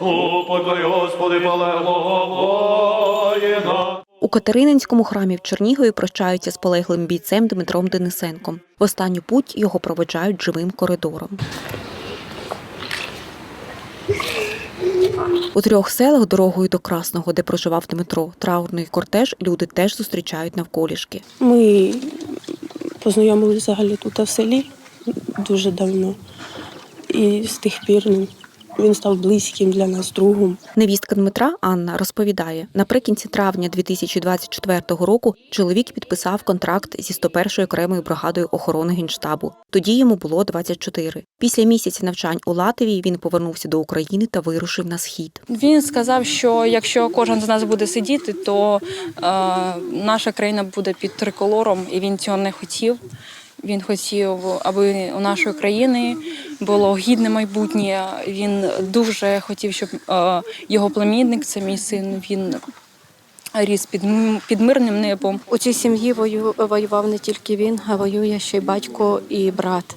Упокой, Господи, полеглого воїна. У Катерининському храмі в Чернігові прощаються з полеглим бійцем Дмитром Денисенком. В останню путь його проведжають живим коридором. У трьох селах дорогою до Красного, де проживав Дмитро, траурний кортеж люди теж зустрічають навколішки. Ми познайомилися взагалі тут в селі дуже давно. І з тих пір ну, він став близьким для нас другом. Невістка Дмитра Анна розповідає, наприкінці травня 2024 року чоловік підписав контракт зі 101-ю окремою бригадою охорони генштабу. Тоді йому було 24. Після місяця навчань у Латвії він повернувся до України та вирушив на схід. Він сказав, що якщо кожен з нас буде сидіти, то е, наша країна буде під триколором, і він цього не хотів. Він хотів, аби у нашої країни було гідне майбутнє. Він дуже хотів, щоб е, його племінник, це мій син, він ріс під, під мирним небом. У цій сім'ї вою- воював не тільки він, а воює ще й батько і брат.